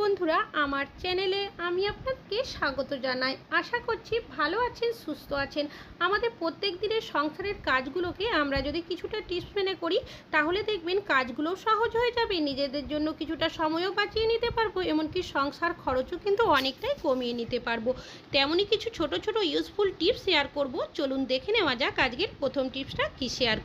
বন্ধুরা, আমার চ্যানেলে আমি আপনাকে স্বাগত জানাই। আশা করছি ভালো আছেন, সুস্থ আছেন। আমাদের প্রত্যেক দিনের সংসারের কাজগুলোকে আমরা যদি কিছুটা টিপস মেনে করি, তাহলে দেখবেন কাজগুলো সহজ হয়ে যাবে। নিজেদের জন্য কিছুটা সময়ও বাঁচিয়ে নিতে পারব, এমনকি সংসার খরচও কিন্তু অনেকটাই কমিয়ে নিতে পারব। তেমনই কিছু ছোট ছোট ইউজফুল টিপস শেয়ার করব। চলুন দেখে নেওয়া যাক আজকের প্রথম টিপসটা কী শেয়ার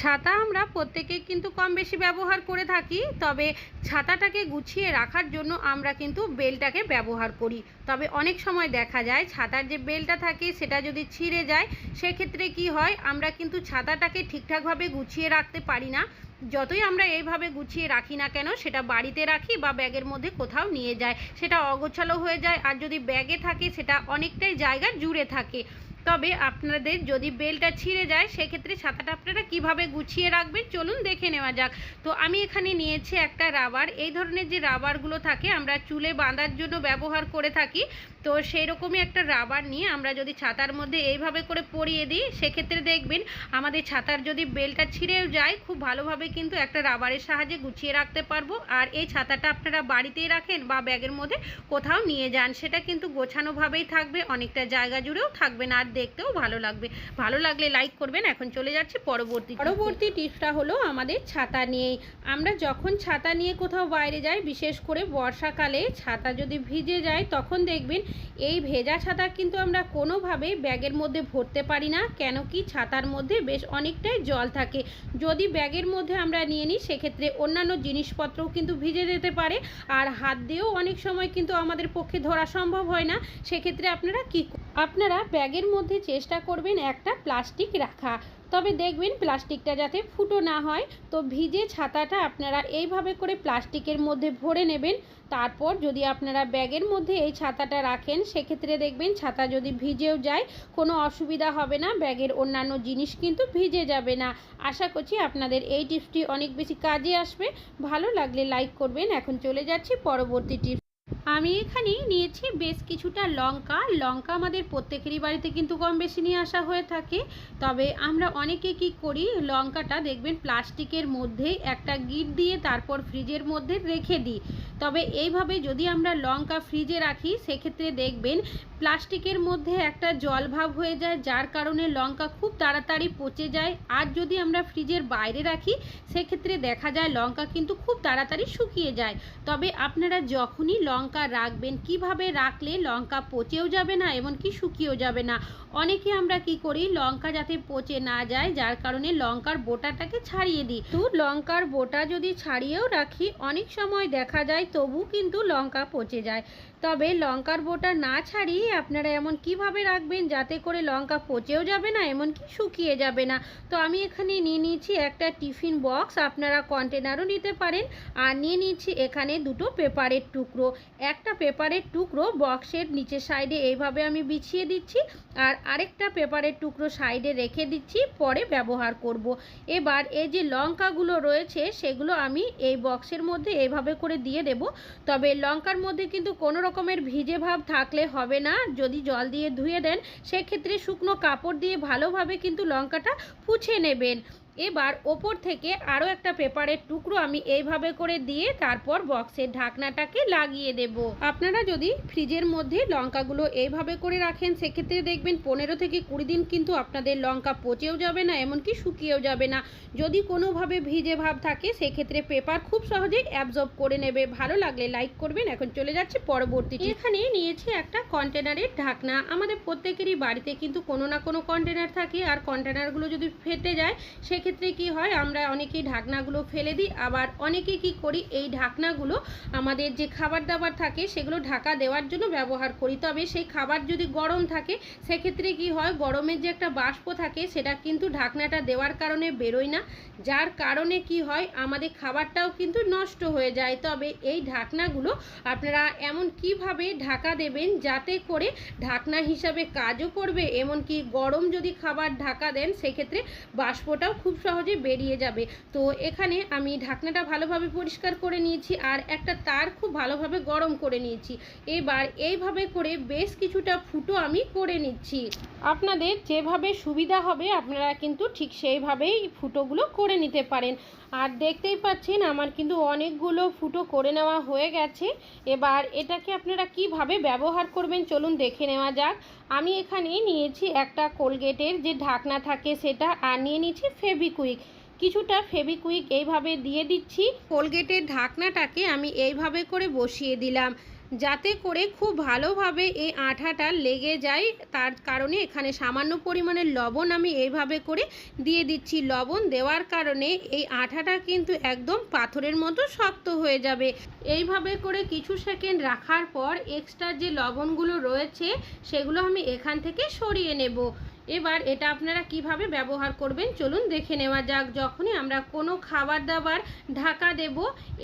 ছাতা আমরা প্রত্যেকেই কিন্তু কম বেশি ব্যবহার করে থাকি, তবে ছাতাটাকে গুছিয়ে রাখার জন্য আমরা কিন্তু বেলটাকে ব্যবহার করি। তবে অনেক সময় দেখা যায় ছাতার যে বেলটা থাকে সেটা যদি ছিঁড়ে যায়, সেক্ষেত্রে কি হয়, আমরা কিন্তু ছাতাটাকে ঠিকঠাকভাবে গুছিয়ে রাখতে পারি না। যতই আমরা এইভাবে গুছিয়ে রাখি না কেন, সেটা বাড়িতে রাখি বা ব্যাগের মধ্যে কোথাও নিয়ে যায়। সেটা অগোছালো হয়ে যায়, আর যদি ব্যাগে থাকে, সেটা অনেকটাই জায়গা জুড়ে থাকে। তবে আপনাদের যদি বেলটা ছিঁড়ে যায়, সেক্ষেত্রে ছাতাটা আপনারা কীভাবে গুছিয়ে রাখবেন? চলুন দেখে নেওয়া যাক। তো আমি এখানে নিয়েছি একটা রাবার। এই ধরনের যে রাবারগুলো থাকে, আমরা চুলে বাঁধার জন্য ব্যবহার করে থাকি। তো সেই রকমই একটা রাবার নিয়ে আমরা যদি ছাতার মধ্যে এইভাবে করে পরিয়ে দিই, সেক্ষেত্রে দেখবেন আমাদের ছাতার যদি বেলটা ছিঁড়েও যায়, খুব ভালোভাবে কিন্তু একটা রাবারের সাহায্যে গুছিয়ে রাখতে পারব। আর এই ছাতাটা আপনারা বাড়িতেই রাখেন বা ব্যাগের মধ্যে কোথাও নিয়ে যান, সেটা কিন্তু গোছানোভাবেই থাকবে, অনেকটা জায়গা জুড়েও থাকবে না। আর দেখতেও ভালো লাগবে। ভালো লাগলে লাইক করবেন। এখন চলে যাচ্ছে পরবর্তী পরবর্তী টিপসটা হলো আমাদের ছাতা নিয়েই আমরা যখন ছাতা নিয়ে কোথাও বাইরে যাই, বিশেষ করে বর্ষাকালে ছাতা যদি ভিজে যায়, তখন দেখবেন এই ভেজা ছাতা কিন্তু আমরা কোনোভাবেই ব্যাগের মধ্যে ভরতে পারি না, কেন কি ছাতার মধ্যে বেশ অনেকটাই জল থাকে। যদি ব্যাগের মধ্যে আমরা নিয়ে নিই, সেক্ষেত্রে অন্যান্য জিনিসপত্রও কিন্তু ভিজে যেতে পারে, আর হাত দিয়েও অনেক সময় কিন্তু আমাদের পক্ষে ধরা সম্ভব হয় না। সেক্ষেত্রে আপনারা কী আপনারা ব্যাগের মধ্যে চেষ্টা করবেন একটা প্লাস্টিক রাখা। তবে দেখবেন প্লাস্টিকটা যাতে ফুটো না হয়। তো ভিজে ছাতাটা আপনারা এইভাবে করে প্লাস্টিকের মধ্যে ভরে নেবেন। তারপর যদি আপনারা ব্যাগের মধ্যে এই ছাতাটা রাখেন, সেক্ষেত্রে দেখবেন ছাতা যদি ভিজেও যায়, কোনো অসুবিধা হবে না। ব্যাগের অন্যান্য জিনিস কিন্তু ভিজে যাবে না। আশা করছি আপনাদের এই টিপসটি অনেক বেশি কাজে আসবে। ভালো লাগলে লাইক করবেন। এখন চলে যাচ্ছি পরবর্তী টিপস আমি এখানে নিয়েছি বেশ কিছুটা লঙ্কা। লঙ্কা আমাদের প্রত্যেকেরই বাড়িতে কিন্তু কম বেশি নিয়ে আসা হয়ে থাকে। তবে আমরা অনেকে কি করি, লঙ্কাটা দেখবেন প্লাস্টিকের মধ্যে একটা গিট দিয়ে তারপর ফ্রিজের মধ্যে রেখে দিই। তবে এইভাবে যদি আমরা লঙ্কা ফ্রিজে রাখি, সেক্ষেত্রে দেখবেন প্লাস্টিকের মধ্যে একটা জল ভাব হয়ে যায়, যার কারণে লঙ্কা খুব তাড়াতাড়ি পচে যায়। আর যদি আমরা ফ্রিজের বাইরে রাখি, সেক্ষেত্রে দেখা যায় লঙ্কা কিন্তু খুব তাড়াতাড়ি শুকিয়ে যায়। তবে আপনারা যখনই লঙ্কা রাখবেন। কীভাবে রাখলে লঙ্কা পচেও যাবে না এমনকি শুকিয়েও যাবে না? অনেকে আমরা কি করি, লঙ্কা যাতে পচে না যায়, যার কারণে লঙ্কার বোটাটাকে ছাড়িয়ে দিই। তো লঙ্কার বোটা যদি ছাড়িয়েও রাখি, অনেক সময় দেখা যায় তবু কিন্তু লঙ্কা পচে যায়। তবে লঙ্কার বোটা না ছাড়িয়ে আপনারা এমন কীভাবে রাখবেন যাতে করে লঙ্কা পচেও যাবে না, এমনকি শুকিয়ে যাবে না? তো আমি এখানে নিয়ে নিয়েছি একটা টিফিন বক্স, আপনারা কন্টেনারও নিতে পারেন। আর নিয়ে নিয়েছি এখানে দুটো পেপারের টুকরো। একটা পেপারের টুকরো বক্সের নিচের সাইডে এইভাবে আমি বিছিয়ে দিচ্ছি আর আরেকটা পেপারের টুকরো সাইডে রেখে দিচ্ছি, পরে ব্যবহার করব। এবার এই যে লঙ্কাগুলো রয়েছে, সেগুলো আমি এই বক্সের মধ্যে এইভাবে করে দিয়ে দেব। তবে লঙ্কার মধ্যে কিন্তু কোনো রকমের ভিজে ভাব থাকলে হবে না। যদি জল দিয়ে ধুয়ে দেন, সেক্ষেত্রে শুকনো কাপড় দিয়ে ভালোভাবে কিন্তু লঙ্কাটা পুছে নেবেন। এবার ওপর থেকে আরও একটা পেপারের টুকরো আমি এইভাবে করে দিয়ে তারপর বক্সের ঢাকনাটাকে লাগিয়ে দেব। আপনারা যদি ফ্রিজের মধ্যে লঙ্কাগুলো এইভাবে করে রাখেন, সেক্ষেত্রে দেখবেন পনেরো থেকে কুড়ি দিন কিন্তু আপনাদের লঙ্কা পচেও যাবে না, এমনকি শুকিয়েও যাবে না। যদি কোনোভাবে ভিজে ভাব থাকে, সেক্ষেত্রে পেপার খুব সহজেই অ্যাবজর্ব করে নেবে। ভালো লাগলে লাইক করবেন। এখন চলে যাচ্ছে পরবর্তী এখানে নিয়েছি একটা কন্টেনারের ঢাকনা। আমাদের প্রত্যেকেরই বাড়িতে কিন্তু কোনো না কোনো কন্টেনার থাকে, আর কন্টেনারগুলো যদি ফেটে যায় সে সেক্ষেত্রে কি হয়, আমরা অনেকেই ঢাকনাগুলো ফেলে দিই, আবার অনেকে কি করি, এই ঢাকনাগুলো আমাদের যে খাবার দাবার থাকে, সেগুলো ঢাকা দেওয়ার জন্য ব্যবহার করি। তবে সেই খাবার যদি গরম থাকে, সেক্ষেত্রে কি হয়, গরমের যে একটা বাষ্প থাকে, সেটা কিন্তু ঢাকনাটা দেওয়ার কারণে বেরোয় না। যার কারণে কি হয়, আমাদের খাবারটাও কিন্তু নষ্ট হয়ে যায়। তবে এই ঢাকনাগুলো আপনারা এমন কীভাবে ঢাকা দেবেন, যাতে করে ঢাকনা হিসাবে কাজও করবে, এমনকি গরম যদি খাবার ঢাকা দেন, সেক্ষেত্রে বাষ্পটাও খুব সহজে বেরিয়ে যাবে। তো এখানে আমি ঢাকনাটা ভালোভাবে পরিষ্কার করে নিয়েছি আর একটা তার খুব ভালোভাবে গরম করে নিয়েছি। এবার এইভাবে করে বেশ কিছুটা ফুটো আমি করে নিচ্ছি। আপনাদের যেভাবে সুবিধা হবে আপনারা কিন্তু ঠিক সেইভাবেই ফুটোগুলো করে নিতে পারেন। আর দেখতেই পাচ্ছেন আমার কিন্তু অনেকগুলো ফুটো করে নেওয়া হয়ে গেছে। এবার এটাকে আপনারা কীভাবে ব্যবহার করবেন চলুন দেখে নেওয়া যাক। আমি এখানে নিয়েছি একটা কোলগেটের যে ঢাকনা থাকে সেটা, আর নিয়ে নিয়েছি ফেবিকুইক কিছুটা ফেবিকুইক এইভাবে দিয়ে দিচ্ছি। কোলগেটের ঢাকনাটাকে আমি এইভাবে করে বসিয়ে দিলাম। যাতে করে খুব ভালোভাবে এই আঠাটা লেগে যায়। তার কারণে এখানে সামান্য পরিমাণে লবণ আমি এইভাবে করে দিয়ে দিচ্ছি। লবণ দেওয়ার কারণে এই আঠাটা কিন্তু একদম পাথরের মতো শক্ত হয়ে যাবে। এইভাবে করে কিছু সেকেন্ড রাখার পর এক্সট্রা যে লবণগুলো রয়েছে, সেগুলো আমি এখান থেকে সরিয়ে নেব। এবার এটা আপনারা কীভাবে ব্যবহার করবেন চলুন দেখে নেওয়া যাক। যখনই আমরা কোনো খাবার দাবার ঢাকা দেব,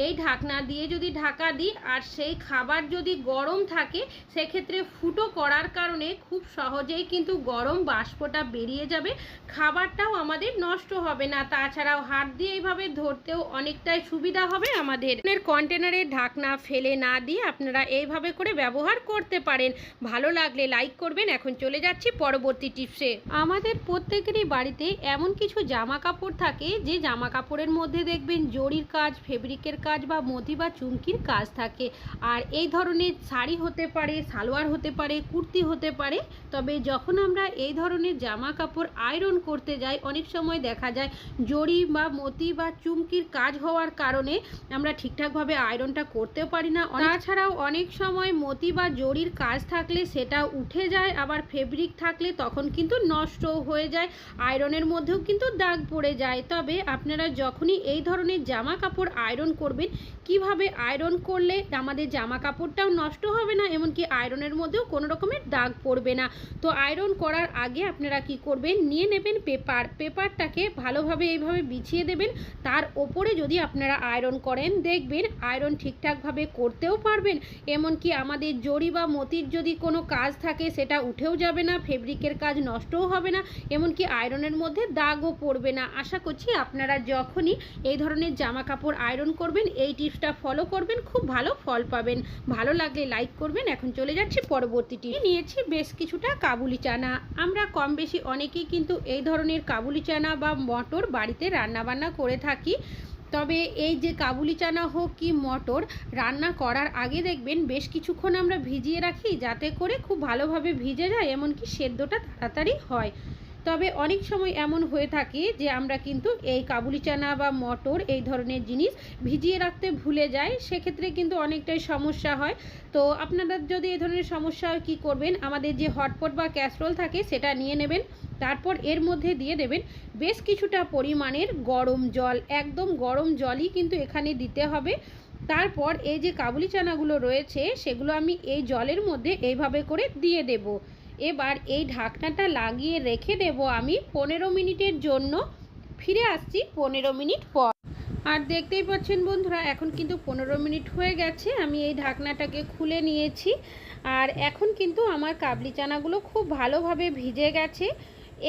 এই ঢাকনা দিয়ে যদি ঢাকা দিই আর সেই খাবার যদি গরম থাকে, সেক্ষেত্রে ফুটো করার কারণে খুব সহজেই কিন্তু গরম বাষ্পটা বেরিয়ে যাবে, খাবারটাও আমাদের নষ্ট হবে না। তাছাড়াও হাত দিয়ে এইভাবে ধরতেও অনেকটাই সুবিধা হবে আমাদের। কন্টেনারের ঢাকনা ফেলে না দিয়ে আপনারা এইভাবে করে ব্যবহার করতে পারেন। ভালো লাগলে লাইক করবেন। এখন চলে যাচ্ছি পরবর্তী টিপসে। আমাদের প্রত্যেকেরই বাড়িতে এমন কিছু জামা কাপড় থাকে যে জামা কাপড়ের মধ্যে দেখবেন জরির কাজ ফেব্রিকের কাজ বা মতি বা চুমকির কাজ থাকে। আর এই ধরনের শাড়ি হতে পারে সালোয়ার হতে পারে কুর্তি হতে পারে। তবে যখন আমরা এই ধরনের জামা কাপড় আয়রন করতে যাই অনেক সময় দেখা যায় জরি বা মতি বা চুমকির কাজ হওয়ার কারণে আমরা ঠিকঠাকভাবে আয়রনটা করতেও পারি না। তাছাড়াও অনেক সময় মতি বা জরির কাজ থাকলে সেটা উঠে যায় আবার ফেব্রিক থাকলে তখন কিন্তু নষ্ট হয়ে যায়, আয়রনের মধ্যেও কিন্তু দাগ পড়ে যায়। তবে আপনারা যখনই এই ধরনের জামা কাপড় আয়রন করবেন, কীভাবে আয়রন করলে আমাদের জামা কাপড়টাও নষ্ট হবে না, এমনকি আয়রনের মধ্যেও কোনো রকমের দাগ পড়বে না। তো আয়রন করার আগে আপনারা কি করবেন, নিয়ে নেবেন পেপার। পেপারটাকে ভালোভাবে এইভাবে বিছিয়ে দেবেন। তার ওপরে যদি আপনারা আয়রন করেন, দেখবেন আয়রন ঠিকঠাকভাবে করতেও পারবেন। এমনকি আমাদের জরি বা মতির যদি কোনো কাজ থাকে, সেটা উঠেও যাবে না, ফেব্রিকের কাজ নষ্টও হবে না, এমনকি আয়রনের মধ্যে দাগও পড়বে না। আশা করছি আপনারা যখনই এই ধরনের জামা কাপড় আয়রন করবেন, এই টিপসটা ফলো করবেন, খুব ভালো ফল পাবেন। ভালো লাগলে লাইক করবেন। এখন চলে যাচ্ছি পরবর্তীটি নিয়েছি বেশ কিছুটা কাবুলি চানা। আমরা কম বেশি অনেকেই কিন্তু এই ধরনের কাবুলি চানা বা মটর বাড়িতে রান্নাবান্না করে থাকি। তবে এই যে কাবুলি চানা হোক কি মটর, রান্না করার আগে দেখবেন বেশ কিছুক্ষণ আমরা ভিজিয়ে রাখি যাতে করে খুব ভালোভাবে ভিজে যায়, এমনকি সেদ্ধটা তাড়াতাড়ি হয়। তবে অনেক সময় এমন হয়ে থাকে যে আমরা কিন্তু এই কাবুলি চানা বা মটর এই ধরনের জিনিস ভিজিয়ে রাখতে ভুলে যাই, সেক্ষেত্রে কিন্তু অনেকটাই সমস্যা হয়। তো আপনারা যদি এই ধরনের সমস্যা হয় কী করবেন, আমাদের যে হটপট বা ক্যাসরোল থাকে সেটা নিয়ে নেবেন। তারপর এর মধ্যে দিয়ে দেবেন বেশ কিছুটা পরিমাণের গরম জল, একদম গরম জলই কিন্তু এখানে দিতে হবে। তারপর এই যে কাবুলি চানাগুলো রয়েছে, সেগুলো আমি এই জলের মধ্যে এইভাবে করে দিয়ে দেব। এবার এই ঢাকনাটা লাগিয়ে রেখে দেব আমি পনেরো মিনিটের জন্য। ফিরে আসছি পনেরো মিনিট পর। আর দেখতেই পাচ্ছেন বন্ধুরা, এখন কিন্তু পনেরো মিনিট হয়ে গেছে, আমি এই ঢাকনাটাকে খুলে নিয়েছি। আর এখন কিন্তু আমার কাবলি চানাগুলো খুব ভালোভাবে ভিজে গেছে।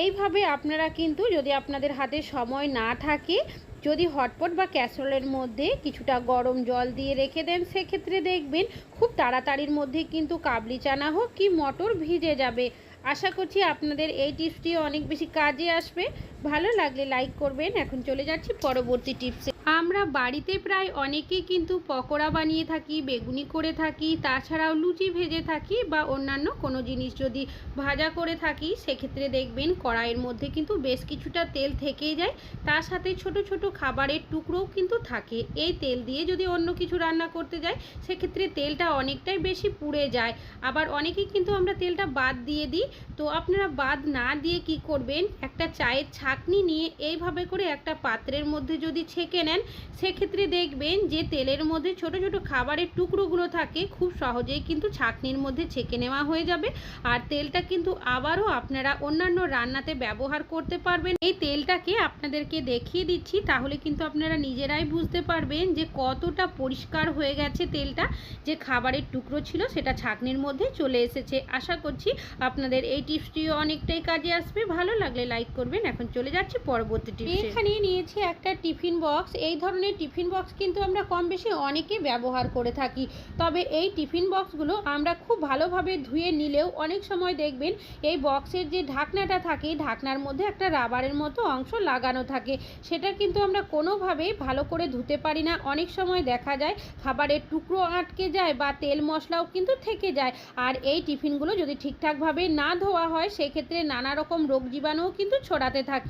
এইভাবে আপনারা কিন্তু যদি আপনাদের হাতে সময় না থাকে, যদি হটপট বা ক্যাসরোলের মধ্যে কিছুটা গরম জল দিয়ে রেখে দেন, সেক্ষেত্রে দেখবেন খুব তাড়াতাড়ির মধ্যে কিন্তু কাবলি চানা হোক কি মটর ভিজে যাবে। আশা করছি আপনাদের এই টিপসটি অনেক বেশি কাজে আসবে। ভালো লাগলে লাইক করবেন। এখন চলে যাচ্ছি পরবর্তী টিপসে আমরা বাড়িতে প্রায় অনেকেই কিন্তু পকোড়া বানিয়ে থাকি, বেগুনি করে থাকি, তাছাড়াও লুচি ভেজে থাকি বা অন্যান্য কোনো জিনিস যদি ভাজা করে থাকি, সেক্ষেত্রে দেখবেন কড়াইয়ের মধ্যে কিন্তু বেশ কিছুটা তেল থেকেই যায়। তার সাথে ছোট ছোট খাবারের টুকরোও কিন্তু থাকে। এই তেল দিয়ে যদি অন্য কিছু রান্না করতে যাই, সেক্ষেত্রে তেলটা অনেকটাই বেশি পুড়ে যায়। আবার অনেকেই কিন্তু আমরা তেলটা বাদ দিয়ে দিই। তো আপনারা বাদ না দিয়ে কি করবেন? একটা চায়ের ছাকনি নিয়ে এইভাবে করে একটা পাত্রের মধ্যে যদি ছেঁকে নেন, সেক্ষেত্রে দেখবেন যে তেলের মধ্যে ছোট ছোট খাবারের টুকরোগুলো থাকে, খুব সহজেই কিন্তু ছাকনির মধ্যে ছেঁকে নেওয়া হয়ে যাবে। আর তেলটা কিন্তু আবারও আপনারা অন্যান্য রান্নাতে ব্যবহার করতে পারবেন। এই তেলটাকে আপনাদেরকে দেখিয়ে দিচ্ছি, তাহলে কিন্তু আপনারা নিজেরাই বুঝতে পারবেন যে কতটা পরিষ্কার হয়ে গেছে তেলটা, যে খাবারের টুকরো ছিল সেটা ছাকনির মধ্যে চলে এসেছে। আশা করছি আপনাদের এই টিপসটিও অনেকটাই কাজে আসবে। ভালো লাগলে লাইক করবেন। এখন চলে যাচ্ছি পরবর্তী এখানে নিয়েছি একটা টিফিন বক্স। এই ধরনের টিফিন বক্স কিন্তু আমরা কম বেশি অনেকে ব্যবহার করে থাকি। তবে এই টিফিন বক্সগুলো আমরা খুব ভালোভাবে ধুয়ে নিলেও অনেক সময় দেখবেন এই বক্সের যে ঢাকনাটা থাকে ঢাকনার মধ্যে একটা রাবারের মতো অংশ লাগানো থাকে। সেটা কিন্তু আমরা কোনোভাবেই ভালো করে ধুতে পারি না। অনেক সময় দেখা যায় খাবারের টুকরো আটকে যায় বা তেল মশলাও কিন্তু থেকে যায়। আর এই টিফিনগুলো যদি ঠিকঠাকভাবে না ধোয়া হয়, সেক্ষেত্রে নানা রকম রোগ জীবাণুও কিন্তু ছড়াতে থাকে।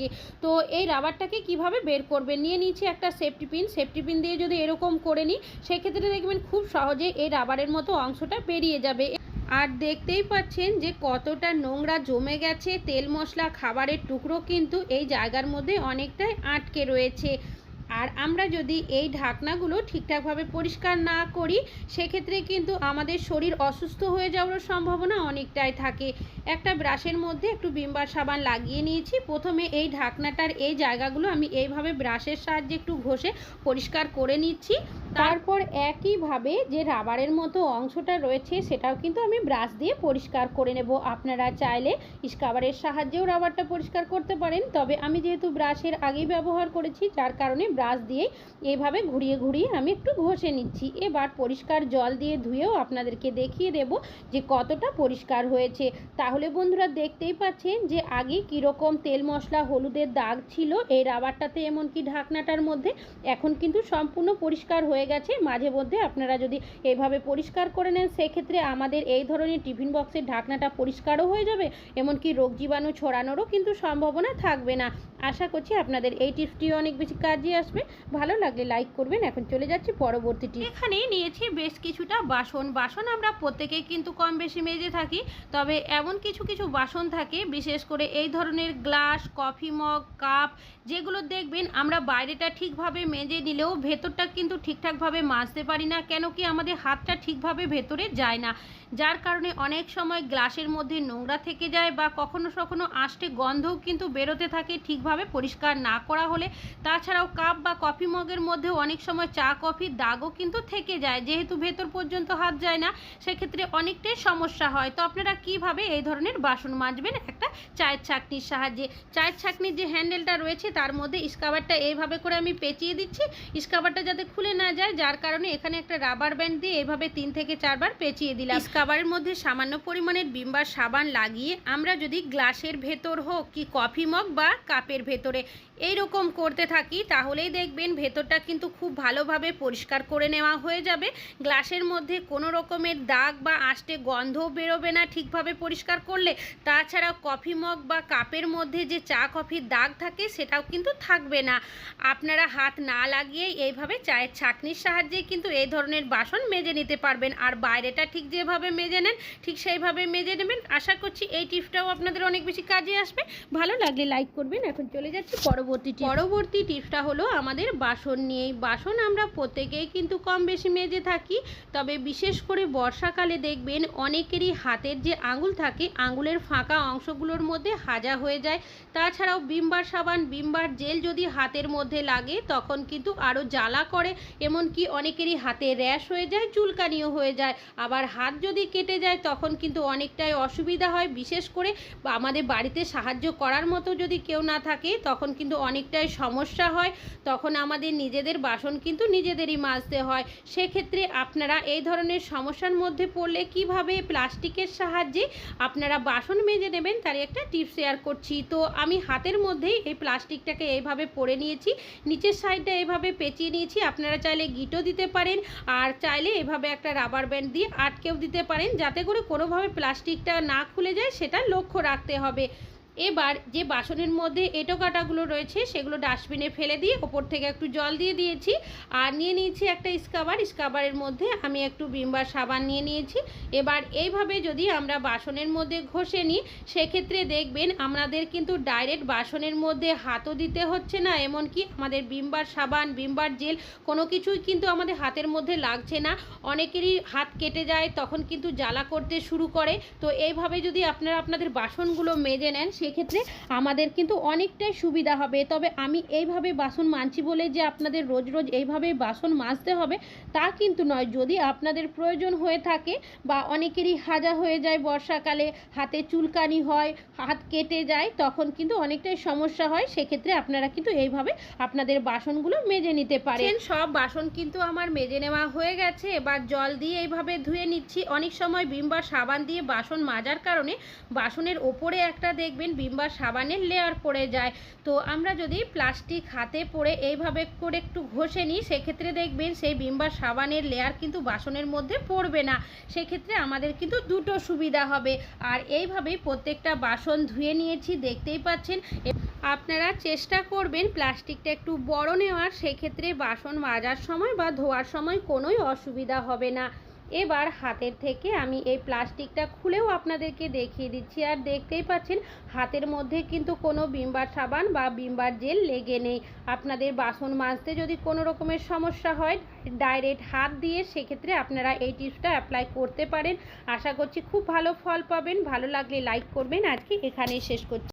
তো এই রাবারটাকে কীভাবে বের করবে নিয়ে নিচ্ছি একটা সেফটি পিন সেফটি পিন দিয়ে যদি এরকম করে নিই, সেক্ষেত্রে দেখবেন খুব সহজে এই রাবারের মতো অংশটা বেরিয়ে যাবে। আর দেখতেই পাচ্ছেন যে কতটা নোংরা জমে গেছে। তেল মশলা, খাবারের টুকরো কিন্তু এই জায়গার মধ্যে অনেকটাই আটকে রয়েছে। আর আমরা যদি এই ঢাকনাগুলো ঠিকঠাকভাবে পরিষ্কার না করি, সেক্ষেত্রে কিন্তু আমাদের শরীর অসুস্থ হয়ে যাওয়ার সম্ভাবনা অনেকটাই থাকে। একটা ব্রাশের মধ্যে একটু বিম্বার সাবান লাগিয়ে নিয়েছি। প্রথমে এই ঢাকনাটার এই জায়গাগুলো আমি এইভাবে ব্রাশের সাহায্যে একটু ঘষে পরিষ্কার করে নিচ্ছি। তারপর একইভাবে যে রাবারের মতো অংশটা রয়েছে, সেটাও কিন্তু আমি ব্রাশ দিয়ে পরিষ্কার করে নেব। আপনারা চাইলে স্কাবারের সাহায্যেও রাবারটা পরিষ্কার করতে পারেন। তবে আমি যেহেতু ব্রাশের আগেই ব্যবহার করেছি, যার কারণে ব্রাশ দিয়েই এভাবে ঘুরিয়ে ঘুরিয়ে আমি একটু ঘষে নিচ্ছি। এবার পরিষ্কার জল দিয়ে ধুয়েও আপনাদেরকে দেখিয়ে দেব যে কতটা পরিষ্কার হয়েছে। তাহলে বন্ধুরা দেখতেই পাচ্ছেন যে আগে কীরকম তেল মশলা, হলুদের দাগ ছিল এই রাবারটাতে, এমনকি ঢাকনাটার মধ্যে। এখন কিন্তু সম্পূর্ণ পরিষ্কার হয়ে গেছে। মাঝে মধ্যে আপনারা যদি এইভাবে পরিষ্কার করে নেন, সেক্ষেত্রে আমাদের এই ধরনের টিফিন বক্সের ঢাকনাটা পরিষ্কারও হয়ে যাবে, এমনকি রোগ জীবাণু ছড়ানোরও কিন্তু সম্ভাবনা থাকবে না। আশা করছি আপনাদের এই টিপসটিও অনেক বেশি কাজে আসবে। ভালো লাগলে লাইক করবেন। এখন চলে যাচ্ছি পরবর্তী টিপ এখানে নিয়েছি বেশ কিছুটা বাসন। বাসন আমরা প্রত্যেকেই কিন্তু কম বেশি মেজে থাকি, তবে এমন কিছু কিছু বাসন থাকে, বিশেষ করে এই ধরনের গ্লাস, কফি মগ, কাপ, যেগুলো দেখবেন আমরা বাইরেটা ঠিকভাবে মেজে নিলেও ভেতরটা কিন্তু ঠিকঠাকভাবে মাজতে পারি না, কেন কি আমাদের হাতটা ঠিকভাবে ভেতরে যায় না। যার কারণে অনেক সময় গ্লাসের মধ্যে নোংরা থেকে যায় বা কখনো কখনো আষ্টে গন্ধও কিন্তু বেরোতে থাকে ঠিকভাবে পরিষ্কার না করা হলে তাছাড়াও কাপ বা কফি মগের মধ্যেও অনেক সময় চা কফির দাগও কিন্তু থেকে যায়। যেহেতু ভেতর পর্যন্ত হাত যায় না, সেক্ষেত্রে অনেকটাই সমস্যা হয়। তো আপনারা কীভাবে এই ধরনের বাসন মাজবেন? একটা চায়ের ছাকনির সাহায্যে। চায়ের ছাকনির যে হ্যান্ডেলটা রয়েছে, তার মধ্যে স্কাবারটা এইভাবে করে আমি পেঁচিয়ে দিচ্ছি। স্কাবারটা যাতে খুলে না যায়, যার কারণে এখানে একটা রাবার ব্যান্ড দিয়ে এইভাবে তিন থেকে চারবার পেঁচিয়ে দিলাম। স্কাবারের মধ্যে সামান্য পরিমাণের বিম্বার সাবান লাগিয়ে আমরা যদি গ্লাসের ভেতর হোক, কি কফি মগ বা কাপের ভেতরে এই রকম করতে থাকি, তাহলেই দেখবেন ভেতরটা কিন্তু খুব ভালোভাবে পরিষ্কার করে নেওয়া হয়ে যাবে। গ্লাসের মধ্যে কোনো রকমের দাগ বা আষ্টে গন্ধও বেরোবে না ঠিকভাবে পরিষ্কার করলে। তাছাড়া কফি মগ বা কাপের মধ্যে যে চা কফির দাগ থাকে, সেটাও কিন্তু থাকবে না। আপনারা হাত না লাগিয়ে এইভাবে চায়ের ছাকনির সাহায্যে কিন্তু এই ধরনের বাসন মেজে নিতে পারবেন। আর বাইরেটা ঠিক যেভাবে মেজে নেন, ঠিক সেইভাবে মেজে নেবেন। আশা করছি এই টিপসটাও আপনাদের অনেক বেশি কাজে আসবে। ভালো লাগলে লাইক করবেন। এখন চলে যাচ্ছি পরবর্তী tip। পরবর্তী টিপসটা হলো আমাদের বাসন নিয়েই। বাসন আমরা প্রত্যেকেই কিন্তু কম বেশি মেজে থাকি, তবে বিশেষ করে বর্ষাকালে দেখবেন অনেকেরই হাতের যে আঙুল থাকে, আঙুলের ফাঁকা অংশগুলোর মধ্যে হাজা হয়ে যায়। তাছাড়াও বিমবার সাবান, বিমবার জেল যদি হাতের মধ্যে লাগে, তখন কিন্তু আরও জ্বালা করে। এমনকি অনেকেরই হাতে র্যাশ হয়ে যায়, চুলকানিও হয়ে যায়। আবার হাত যদি কেটে যায়, তখন কিন্তু অনেকটাই অসুবিধা হয়। বিশেষ করে আমাদের বাড়িতে সাহায্য করার মতো যদি কেউ না থাকে, তখন কিন্তু অনেকটাই সমস্যা হয়, তখন আমাদের নিজেদের বাসন কিন্তু নিজেদেরই মাজতে হয়। সেক্ষেত্রে আপনারা এই ধরনের সমস্যার মধ্যে পড়লে কীভাবে প্লাস্টিকের সাহায্যে আপনারা বাসন মেজে নেবেন তার একটা টিপস শেয়ার করছি। তো আমি হাতের মধ্যেই এই প্লাস্টিকটাকে এইভাবে পরে নিয়েছি, নিচের সাইডটা এইভাবে পেঁচিয়ে নিয়েছি, আপনারা চাইলে গিটও দিতে পারেন, আর চাইলে এভাবে একটা রাবার ব্যান্ড দিয়ে আটকেও দিতে পারেন, যাতে করে কোনোভাবে প্লাস্টিকটা না খুলে যায়, সেটা লক্ষ্য রাখতে হবে। এবার যে বাসনের মধ্যে এঁটো কাটাগুলো রয়েছে, সেগুলো ডাস্টবিনে ফেলে দিয়ে ওপর থেকে একটু জল দিয়ে দিয়েছি। আর নিয়ে নিয়েছি একটা স্কাবার। স্কাবারের মধ্যে আমি একটু বিমবার সাবান নিয়ে নিয়েছি। এবার এইভাবে যদি আমরা বাসনের মধ্যে ঘষে নিই, সেক্ষেত্রে দেখবেন আমাদের কিন্তু ডাইরেক্ট বাসনের মধ্যে হাতও দিতে হচ্ছে না। এমনকি আমাদের বিমবার সাবান, বিমবার জেল কোনো কিছুই কিন্তু আমাদের হাতের মধ্যে লাগছে না। অনেকেরই হাত কেটে যায়, তখন কিন্তু জ্বালা করতে শুরু করে। তো এইভাবে যদি আপনারা আপনাদের বাসনগুলো মেজে নেন সেক্ষেত্রে আমাদের কিন্তু অনেকটাই সুবিধা হবে। তবে আমি এইভাবে বাসন মানছি বলে যে আপনাদের রোজ রোজ এইভাবে বাসন মাজতে হবে, তা কিন্তু নয়। যদি আপনাদের প্রয়োজন হয়ে থাকে বা অনেকেরই হাজা হয়ে যায় বর্ষাকালে, হাতে চুলকানি হয়, হাত কেটে যায়, তখন কিন্তু অনেকটাই সমস্যা হয়। সেক্ষেত্রে আপনারা কিন্তু এইভাবে আপনাদের বাসনগুলো মেজে নিতে পারেন। সব বাসন কিন্তু আমার মেজে নেওয়া হয়ে গেছে। এবার জল দিয়ে এইভাবে ধুয়ে নিচ্ছি। অনেক সময় বিমবার সাবান দিয়ে বাসন মাজার কারণে বাসনের ওপরে একটা দেখবেন বিমবার সাবানের লেয়ার পড়ে যায়। তো আমরা যদি প্লাস্টিক হাতে পরে এইভাবে করে একটু ঘষে নিই, সেক্ষেত্রে দেখবেন সেই বিমবার সাবানের লেয়ার কিন্তু বাসনের মধ্যে পড়বে না। সেক্ষেত্রে আমাদের কিন্তু দুটো সুবিধা হবে। আর এইভাবেই প্রত্যেকটা বাসন ধুয়ে নিয়েছি, দেখতেই পাচ্ছেন। আপনারা চেষ্টা করবেন প্লাস্টিকটা একটু বড় নেওয়ার, সেক্ষেত্রে বাসন মাজার সময় বা ধোয়ার সময় কোনোই অসুবিধা হবে না। এবার হাতের থেকে আমি এই প্লাস্টিকটা খুলেও আপনাদেরকে দেখিয়ে দিচ্ছি। আর দেখতেই পাচ্ছেন, হাতের মধ্যে কিন্তু কোনো বিমবার সাবান বা বিমবার জেল লেগে নেই। আপনাদের বাসন মাজতে যদি কোনো রকমের সমস্যা হয়, ডাইরেক্ট হাত দিয়ে সেক্ষেত্রে আপনারা এই টিপসটা অ্যাপ্লাই করতে পারেন। আশা করছি খুব ভালো ফল পাবেন। ভালো লাগলে লাইক করবেন। আজকে এখানেই শেষ করছি।